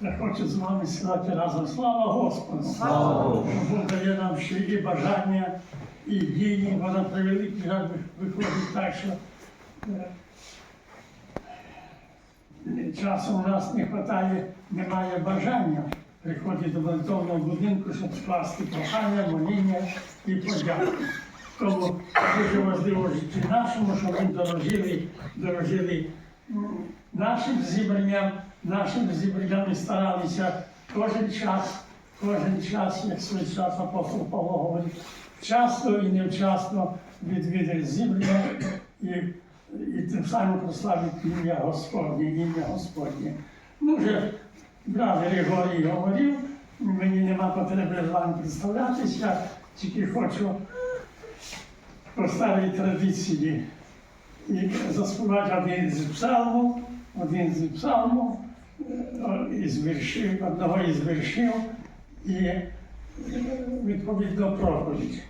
Я хочу з вами сказати разом слава Господу. Слава Богу. Бог дає нам ще і бажання, і дії, вона превеликий жаль виходить так, що е, часом у нас не вистачає, немає бажання приходити до молитовного будинку, щоб скласти прохання, моління і подяку. Тому дуже важливо в житті нашому, щоб ми дорожили, дорожили нашим зібранням, нашим зібранням і старалися кожен час, кожен час, як свій час апостол Павло говорить, вчасно і невчасно відвідати зібрання і, і тим самим прославити ім'я Господнє, ім'я Господнє. Ну, вже брат Григорій говорив, мені нема потреби з вами представлятися, тільки хочу по старій традиції і заспівати один з псалмів, один з псалмів, е, із віршів, одного із віршів і відповідно проповідь.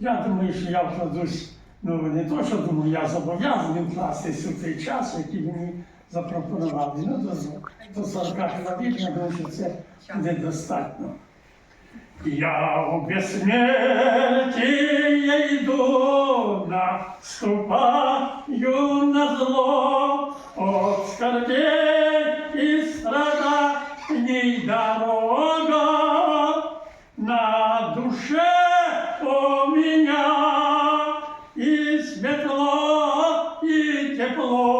Я думаю, що я вкладусь, ну не то, що думаю, я зобов'язаний вкластися в той час, який мені запропонували. Ну, до 40 хвилин, я думаю, що це недостатньо. Я у бессмертие иду, наступаю на зло, от скорбей tempo longo.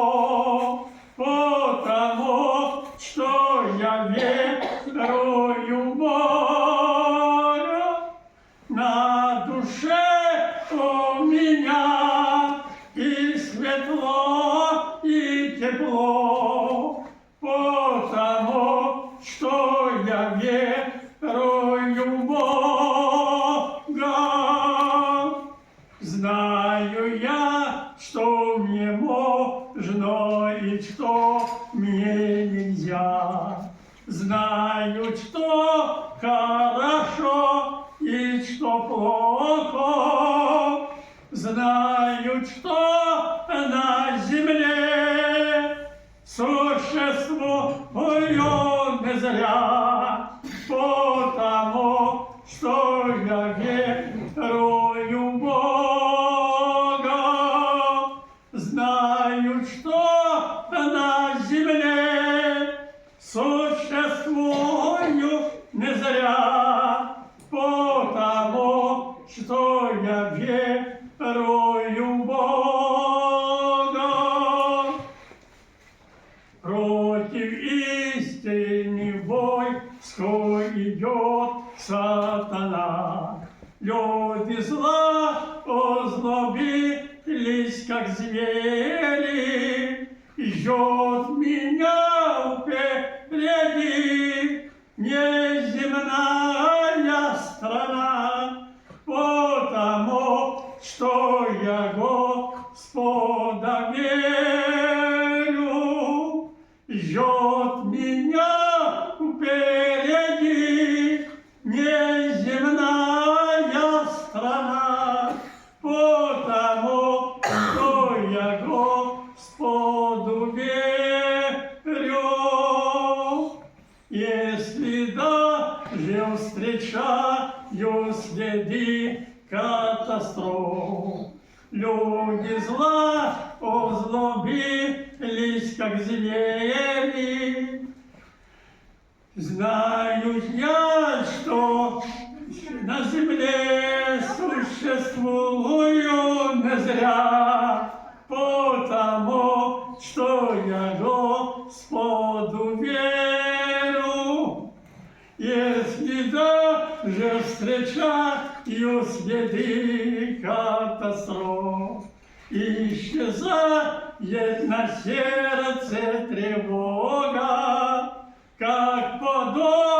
Потому что что Господу веру, Если даже встречаю следы катастроф, исчезает на сердце тревога, как подумаю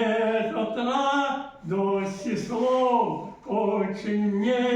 Нет на до слов очень нет.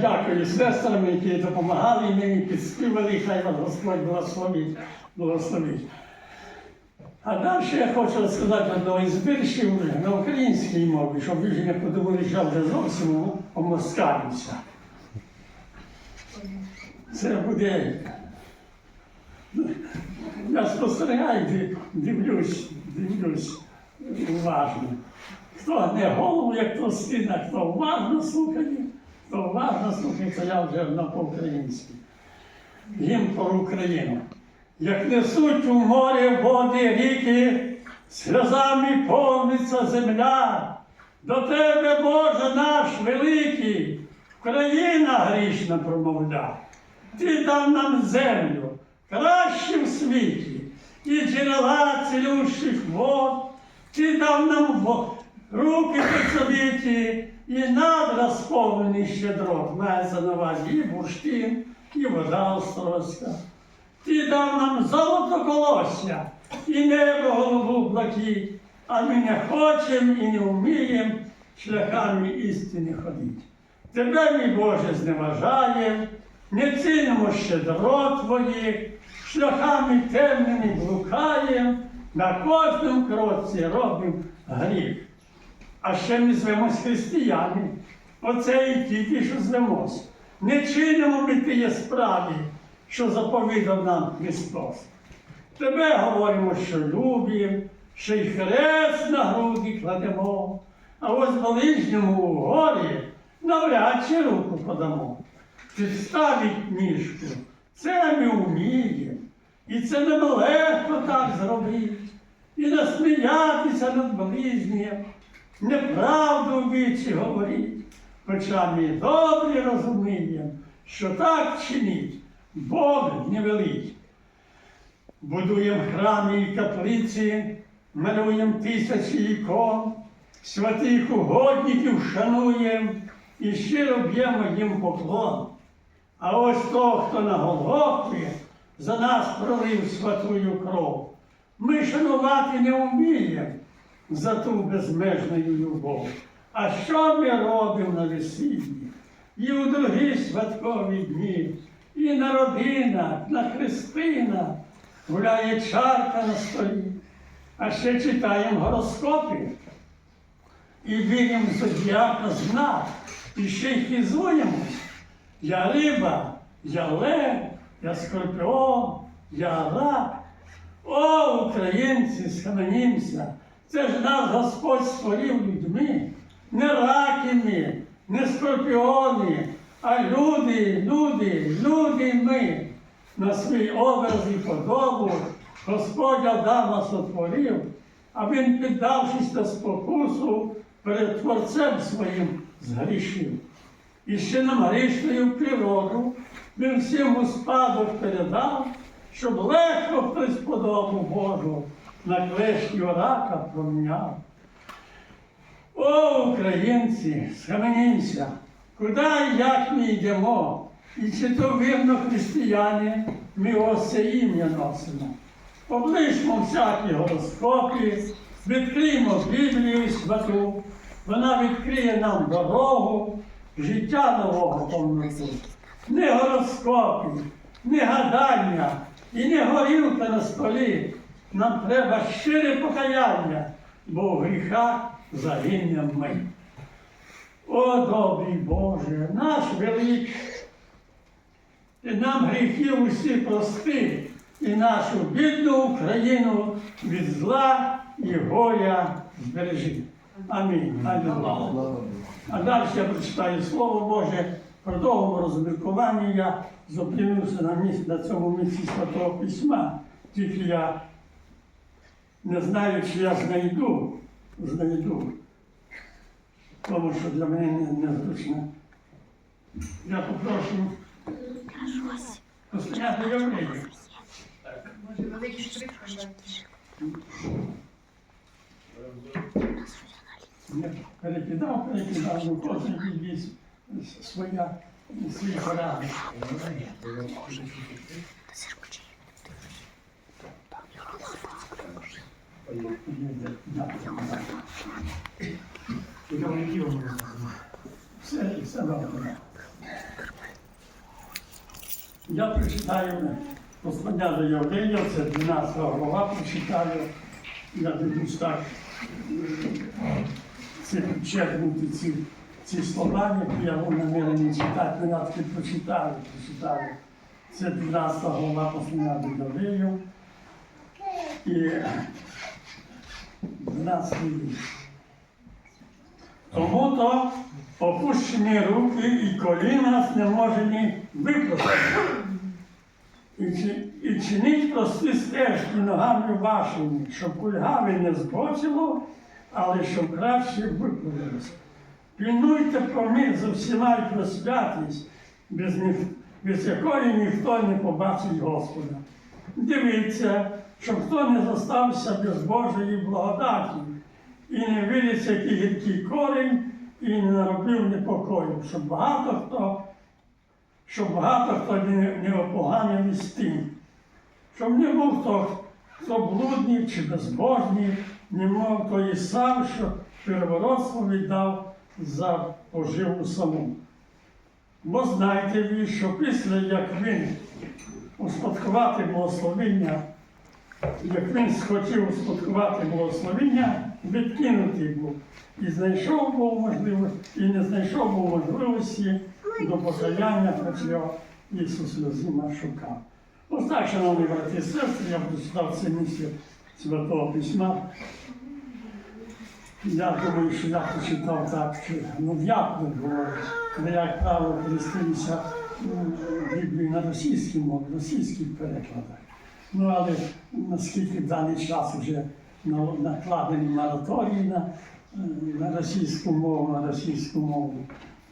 Дякую сестрам, які допомагали мені, підспівали, хай вас Господь благословить. благословить. А далі я хочу сказати одного із віршів на українській мові, щоб ви ж не подумали, що вже зовсім омоскалився. Це буде. Я спостерігаю, дивлюсь, дивлюсь уважно. Хто не голову, як то стіна, хто уважно слухає, хто уважно слухає, я вже на по-українськи. Гімн про Україну. Як несуть у море води ріки, сльозами повниться земля. До тебе, Боже наш великий, Україна грішна промовля. Ти дав нам землю, кращу в світі, і джерела цілющих вод. Ти дав нам руки працьовиті, і надра сповнені щедрот. Мається на увазі і бурштин, і вода острозька. Ти дав нам золото колосся і небо голову блакить, а ми не хочемо і не вміємо шляхами істини ходити. Тебе, мій Боже, зневажаємо, не цінимо щедро Твоїх, шляхами темними блукаємо, на кожному кроці робимо гріх. А ще ми звемось християни. Оце і тільки що звемось. Не чинимо ми тієї справи, що заповідав нам Христос. Тебе говоримо, що любимо, що й хрест на груди кладемо, а ось ближньому у горі навряд чи руку подамо. Підставить ніжку, це ми вміємо. І це нам легко так зробити. І насміятися над ближнім, неправду вічі говорить. Хоча ми добре розуміємо, що так чинить Бог не велить. Будуємо храми і каплиці, малюємо тисячі ікон, святих угодників шануємо і щиро б'ємо їм поклон. А ось того, хто на Голгофі за нас пролив святую кров. Ми шанувати не вміємо за ту безмежну любов. А що ми робимо на весіллі? І у другі святкові дні, і на родинах, на хрестинах гуляє чарка на столі, а ще читаємо гороскопи і віримо зодіака знак, і ще й хизуємось. Я риба, я лев, я скорпіон, я рак. О, українці, схаменімся, це ж нас Господь створив людьми, не ракими, не скорпіони, а люди, люди, люди ми. На свій образ і подобу Господь Адама сотворив, а він, піддавшись до спокусу, перед Творцем своїм згрішив. І ще нам грішною природу він всім у спадок передав, щоб легко хтось подобу Божу на клешню рака проміняв. О, українці, схаменімся, куди і як ми йдемо, і чи то вірно християни, ми ось це ім'я носимо. Облишмо всякі гороскопи, відкриємо Біблію святу, вона відкриє нам дорогу, життя нового повноту. Не гороскопи, не гадання і не горілка на столі. Нам треба щире покаяння, бо в гріхах загинемо ми. О, добрий Боже, наш велик, ти нам гріхів усі прости, і нашу бідну Україну від зла і горя збережи. Амінь. Алілуя. А далі я прочитаю Слово Боже, продовгому розміркуванні я зупинився на, місці, на цьому місці Святого Письма. Тільки я не знаю, чи я знайду, знайду. Тому що для мене не- незручно. Я попрошу постояти євреїв. Може. Я перекидав, перекидав, ну кожен відвіз своя, свої поради. Все, все добре. Я прочитаю послання до Євреїв, це 12 глава, прочитаю, я дивлюсь так, це підчеркнути ці, ці слова, які я був намірений читати, не навітки прочитаю, прочитаю. Це 12 глава послання до. І 12 вірш. Тому то опущені руки і коліна знеможені випростати. І, і чиніть прості стежки ногами вашими, щоб кульгаві не збочило, але щоб краще виправилося. Пільнуйте помір за всіма й про святість, без, без якої ніхто не побачить Господа. Дивіться, щоб хто не зостався без Божої благодаті і не виліться який гіркий корінь, і не наробив непокою, щоб багато хто, щоб багато хто не, не опоганив із тим, щоб не був хто, хто блудний чи безбожний, не мов хто і сам, що первородство віддав за поживу саму. Бо знайте ви, що після як він успадкувати благословення, як він схотів успадкувати благословення, відкинутий був. І знайшов був можливість, і не знайшов був можливості до покаяння, хоч його Ісус Лозима шукав. Ось так, шановні брати і сестри, я прочитав це місце Святого Письма. Я думаю, що я прочитав так, ну як не говорить, але як право користуюся м, Біблією на російській мові, російських перекладах. Ну але наскільки в даний час вже накладені мораторії на, е, на російську мову, на російську мову,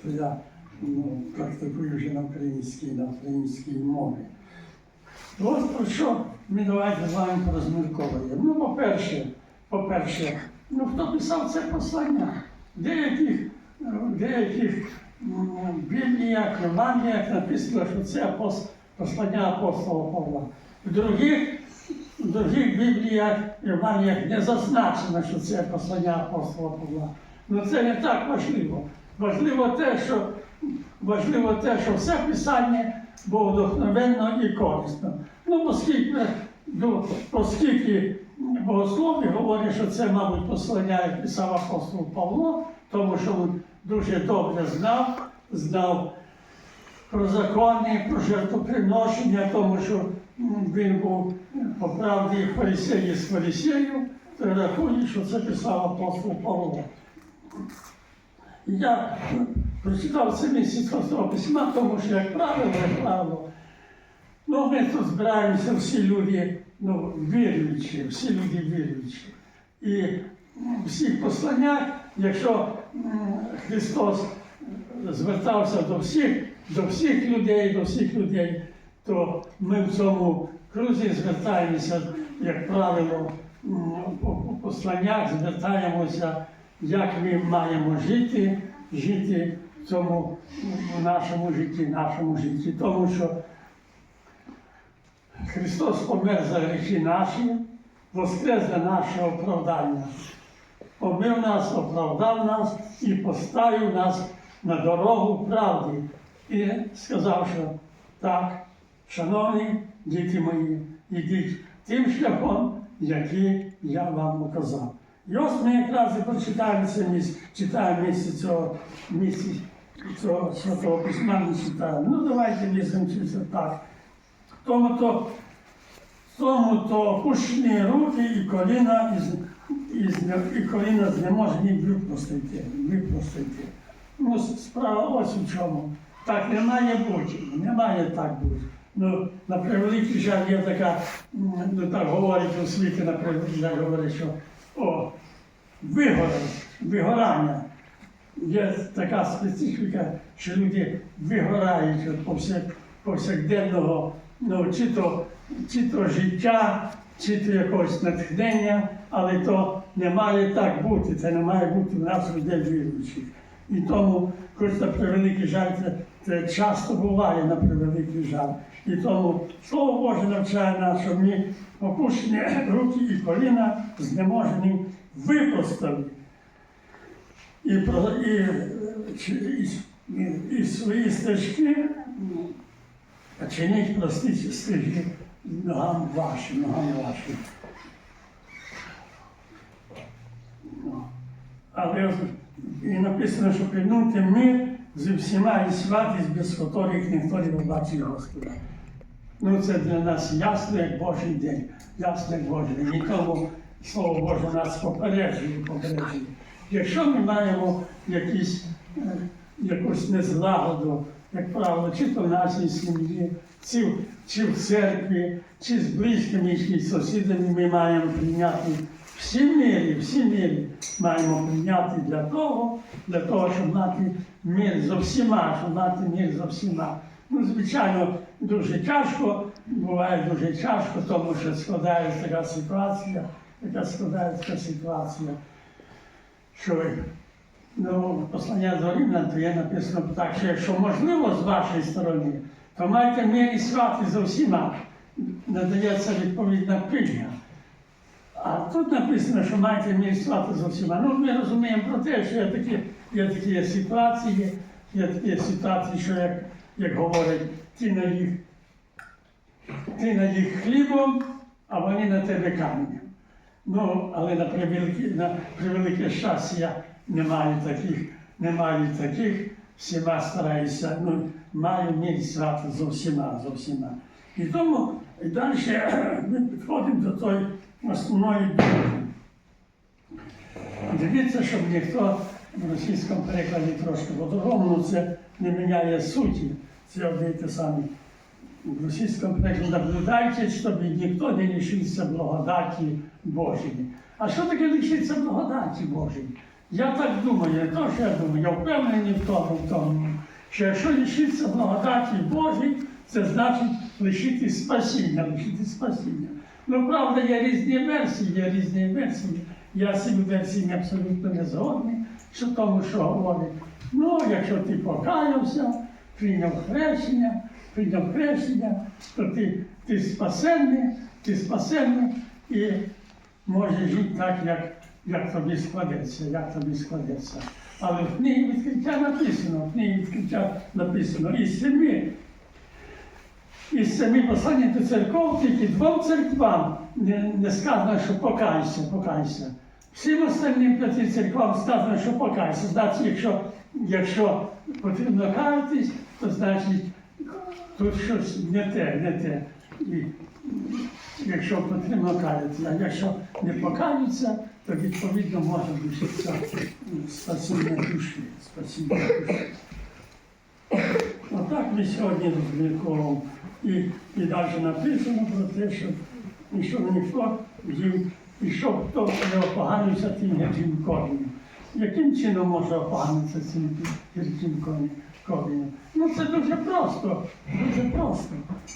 то я ну, практикую вже на українській, на українській мові. Ось про що ми давайте з вами порозмірковуємо. Ну, по-перше, по-перше, ну хто писав це послання? Деяких, деяких м, Бібліях, Євангеліях написано, що це послання апостола Павла. В других, в других Бібліях, Євангеліях не зазначено, що це послання апостола Павла. Ну це не так важливо. Важливо те, що важливо те, що все писання було вдохновенно і корисно. Ну, оскільки, ну, оскільки богослові говорять, що це, мабуть, послання, як писав апостол Павло, тому що він дуже добре знав, знав про закони, про жертвоприношення, тому що він був по правді фарисеї з фарисеїв, то рахує, що це писав апостол Павло. Я прочитав це місце Святого Письма, тому що, як правило, як правило, ну, ми тут збираємося всі люди ну, віруючі, всі люди віруючі. І в всіх посланнях, якщо Христос звертався до всіх, до всіх людей, до всіх людей, то ми в цьому крузі звертаємося, як правило, по посланнях звертаємося, як ми маємо жити, жити в цьому в нашому житті, нашому житті. Тому що Христос помер за гріхи наші, воскрес для нашого оправдання. Помив нас, оправдав нас і поставив нас на дорогу правди. І сказав, що так, шановні діти мої, ідіть тим шляхом, який я вам указав. І ось ми якраз і прочитаємо це місце, читаємо місце цього місця цього святого письма, не читаємо. Ну давайте візьмемо так. Тому то тому то опущені руки і коліна із, із, і коліна знеможені випростити. випростити. Ну, справа ось у чому. Так не має бути, не так бути. Ну, на превеликий жаль є така, ну так говорять у світі, на превеликий жаль говорять, що о, вигорить, вигорання. Є така специфіка, що люди вигорають від повсяк, повсякденного, ну, чи то, чи то життя, чи то якогось натхнення, але то не має так бути, це не має бути в нас людей віруючих. І тому, хоч на превеликий жаль, це часто буває на превеликий жаль. І тому Слово Боже навчає нас, що ми опущені руки і коліна знеможені випроставі і, і, і, і, свої стежки м, чиніть прості стежки ногам вашим, ногам вашим. Ну, Але і написано, що прийнути мир зі всіма і святість, без котрих ніхто не побачить Господа. Ну, це для нас ясно, як Божий день, ясно, як Божий день. І тому Слово Боже нас попереджує, попереджує. Якщо ми маємо якісь, е, якусь незлагоду, як правило, чи то в нашій сім'ї, чи, чи в церкві, чи з близькими, чи з сусідами, ми маємо прийняти всі мірі, всі мірі маємо прийняти для того, для того, щоб мати мир з всіма, щоб мати мир з всіма. Ну, звичайно, дуже тяжко, буває дуже тяжко, тому що складається така ситуація, яка складається ситуація, що ну, послання до Римлян, то є написано так, що якщо можливо з вашої сторони, то майте мир і свати за всіма. Надається відповідна пильня. А тут написано, що маєте мір свати за всіма. Ну, ми розуміємо про те, що є такі, є такі ситуації, є такі ситуації, що як, як говорять, ти на їх, ти на їх хлібом, а вони на тебе каменем. Ну, але на превелике, на превелике щастя не маю таких, не таких, всіма стараюся, ну, маю мір свати за всіма, за всіма. І тому і далі ми підходимо до тої основної думки. Дивіться, щоб ніхто в російському перекладі трошки по-другому, ну це не міняє суті. Це одне й те саме. В російському перекладі наблюдайте, щоб ніхто не лишився благодаті Божої. А що таке лишитися благодаті Божої? Я так думаю, не то, що я думаю, я впевнений в тому, в тому, що якщо лишитися благодаті Божої, це значить лишити спасіння, лишити спасіння. Ну, правда, є різні версії, є різні версії. Я з цими версіями абсолютно не згодний, що тому, що говорить. Ну, якщо ти покаявся, прийняв хрещення, прийняв хрещення, то ти, ти спасенний, ти спасенний і можеш жити так, як, як тобі складеться, як тобі складеться. Але в книгі відкриття написано, в книгі відкриття написано із семи із самі послання до церков тільки двом церквам не, не сказано, що покайся, покайся. Всім остальним п'яти церквам сказано, що покайся. Значить, якщо, якщо потрібно каятись, то значить тут щось не те, не те. І, якщо потрібно каятися, а якщо не покаються, то відповідно може лишитися спасіння душі. Спасіння душі. Отак ми сьогодні розмірковуємо. І, і далі написано про те, що щоб ніхто їм, і щоб хто не опоганився тим гірким коренем. Яким чином може опоганитися цим гірким коренем? Ну це дуже просто, дуже просто.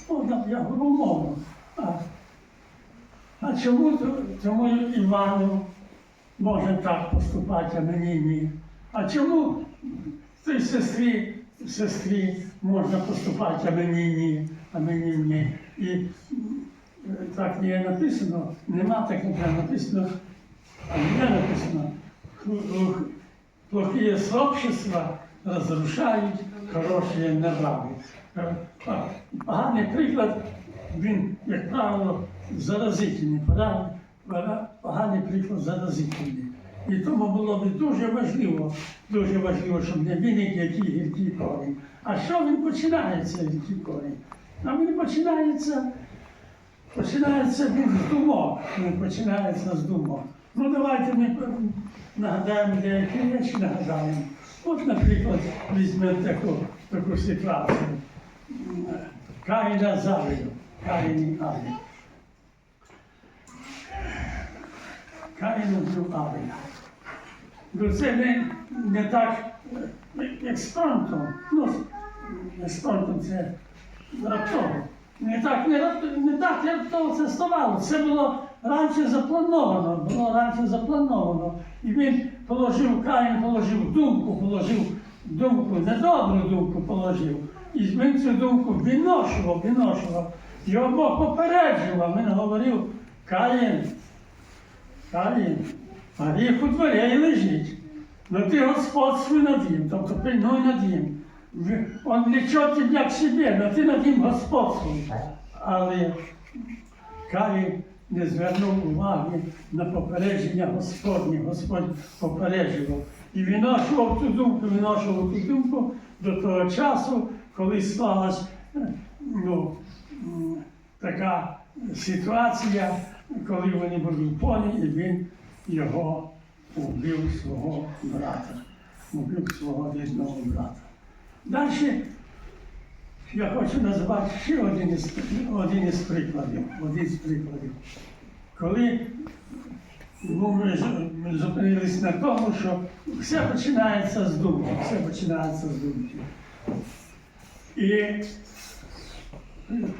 Можна, я говорю умовно. А, а чому, чому Івану може так поступати, а мені ні? А чому цій сестрі, сестрі можна поступати, а мені ні, а мені. І е, так не написано, нема так не написано, а не написано. «Ху- Плохие сообщества розрушають хороші нрави. Е, Поганий приклад, він, як правило, заразительний. Поганий приклад заразительний. І тому було б дуже важливо, дуже важливо, щоб не виник який гіркий корінь. А що він починається, гіркий корінь? А він починається, починається з думок. Він починається з думок. Ну давайте ми нагадаємо деякі речі, нагадаємо. От, наприклад, візьмемо таку, таку ситуацію. Каїна з Авелем, Каїн і Авель. Каїн убив Авеля. Ну це не, не так, е, фронтом. Ну, не з раптово. Не так, не, не так, як то це ставало. Це було раніше заплановано, було раніше заплановано. І він положив, Каїн положив думку, положив думку, недобру думку положив. І він цю думку виношував, виношував. Його Бог попереджував, він говорив, Каїн, Каїн, а гріх у дверей лежить. Но ти господствуй над ним, тобто пильнуй над ним. Он влечет тебя к себе, но ти над ним господствуй. Але Каїн не звернув уваги на попередження Господнє. Господь попереджував. І виношував ту думку, виношував ту думку до того часу, коли склалась е, ну, така ситуація, коли вони були в полі, і він його убив свого брата, убив свого рідного брата. Далі я хочу назвати ще один із, один із прикладів. Один з прикладів. Коли ну, ми зупинились на тому, що все починається з думки, все починається з думки. І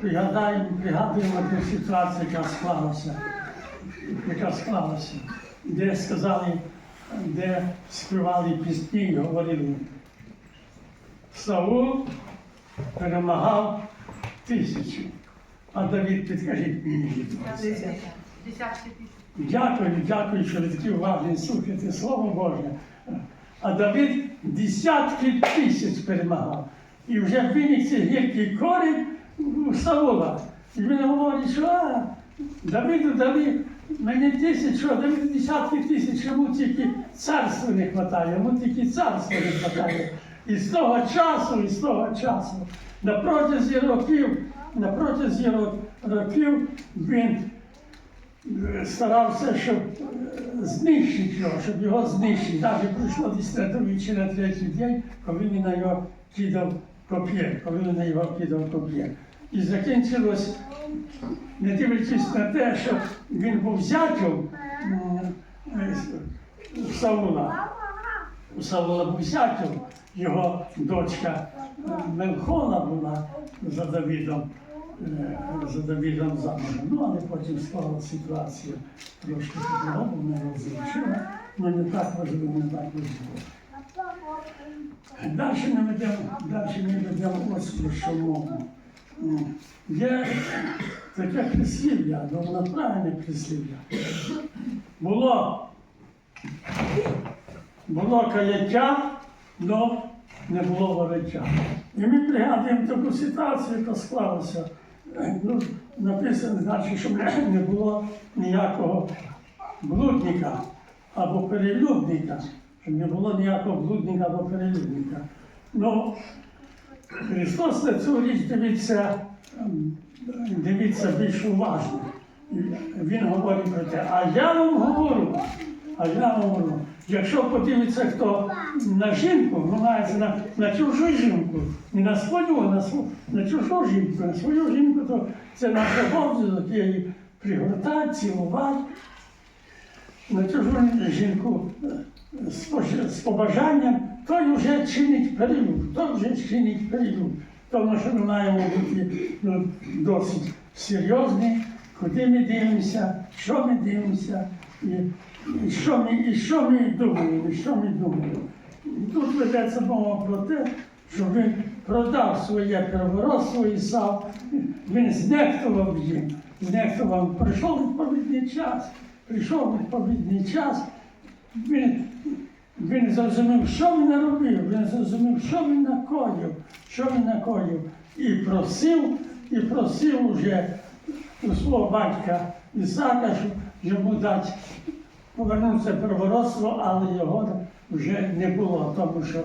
пригадаємо, пригадуємо ту ситуацію, яка склалася, яка склалася, де сказали, де співали пісні і говорили. Саул перемагав тисячі. А Давид, підкажіть мені. Десятки. Дякую, дякую, що ви такі уважні слухаєте Слово Боже. А Давид десятки тисяч перемагав. І вже виник гіркий корінь у Саула. І він говорить, що а, Давиду, Давид, мені тисяч, що Давиду десятки тисяч, йому тільки царства не вистачає, йому тільки царства не вистачає. І з того часу, і з того часу, на протязі років, на протязі років він старався, щоб е, знищити його, щоб його знищити. Навіть прийшло десь на чи на третій день, коли він на його кидав коп'є, коли він на його кидав коп'є. І закінчилось, не дивлячись на те, що він був зятем е, Саула. У Саула був його дочка Мелхола була за Давідом е, за Давідом замужем. Ну, але потім склала ситуація трошки по-другому, не розрішила, але не так важливо, не так важливо. Далі ми ведемо, далі ми ведемо ось про що мову. Є таке прислів'я, ну воно правильне прислів'я. Було, було каяття, але не було вороття. І ми пригадуємо таку ситуацію, яка склалася. Ну, написано далі, що не було ніякого блудника або перелюбника, щоб не було ніякого блудника або перелюбника. Ну, Христос на цю річ дивиться, ем, дивиться більш уважно. Він говорить про те, а я вам говорю, а я говорю, якщо подивиться хто на жінку, ну мається на, на чужу жінку, не на свою, а на, на чужу жінку, на свою жінку, то це наш обов'язок її пригортати, цілувати. На чужу жінку е, з побажанням, той вже чинить перелюб, той вже чинить перелюб. Тому що ми маємо бути ну, досить серйозні, куди ми дивимося, що ми дивимося, і, і, що, ми, і що ми думаємо, і що ми думаємо. І тут ведеться мова про те, що він продав своє первородство Ісав, він знехтував їм, знехтував, прийшов відповідний час, прийшов відповідний час, він, він зрозумів, що він наробив, він зрозумів, що він накоїв, що він накоїв. І просив, і просив уже у свого батька Ісака, щоб йому дати повернувся первородство, але його вже не було, тому що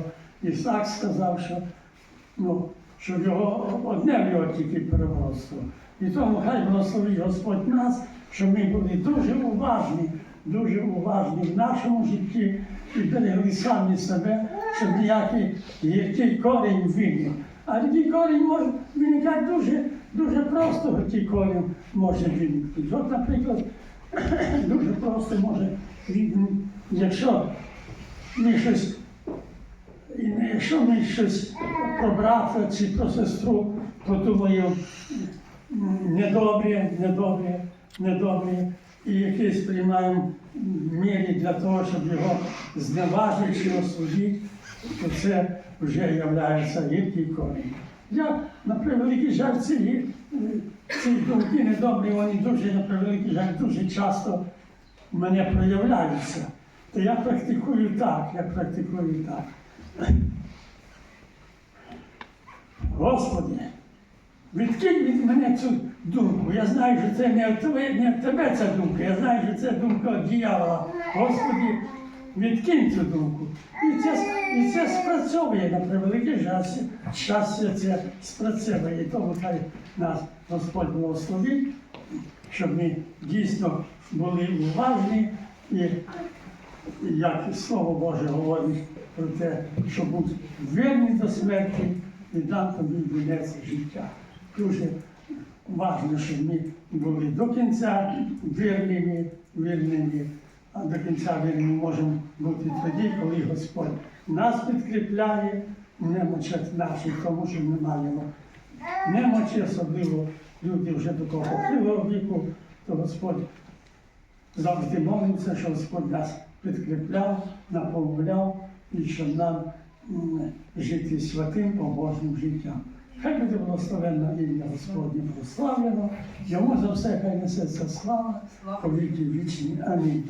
Ісак сказав, що, ну, що його одне в його тільки первородство. І тому хай благословить Господь нас, щоб ми були дуже уважні, дуже уважні в нашому житті і берегли самі себе щоб ніякий гіркий корінь виник. А гіркий корінь може виникати дуже, дуже просто гіркий корінь може виникти. От, наприклад, дуже просто може виникнути, якщо ми щось, якщо ми щось про брата чи про сестру подумаємо недобре, недобре, недобре, і якісь приймаємо міри для того, щоб його зневажити чи осудити, то це вже є гіркий корінь. Я, на превеликий жаль, ці, ці думки недобрі, вони дуже, на превеликий жаль, дуже часто в мене проявляються. То я практикую так, я практикую так. Господи, відкинь від мене цю думку. Я знаю, що це не від тебе, тебе ця думка. Я знаю, що це думка від. Господи, відкинь цю думку. І це, і це спрацьовує на превелике щастя. Щастя це спрацьовує. І тому хай нас Господь благословить, щоб ми дійсно були уважні і як Слово Боже говорить про те, що будь вірний до смерті і дам тобі вінець життя. Дуже важливо, щоб ми були до кінця вірними, вірними, а до кінця вірними можемо бути тоді, коли Господь нас підкріпляє в немочах наших, тому що ми маємо немочі, особливо люди вже до того похилого віку, то Господь завжди молимося, що Господь нас підкріпляв, наповняв і щоб нам жити святим побожним життям. Хай буде благословенна ім'я Господнє прославлено, йому за все хай несеться слава, повіки вічні. Амінь.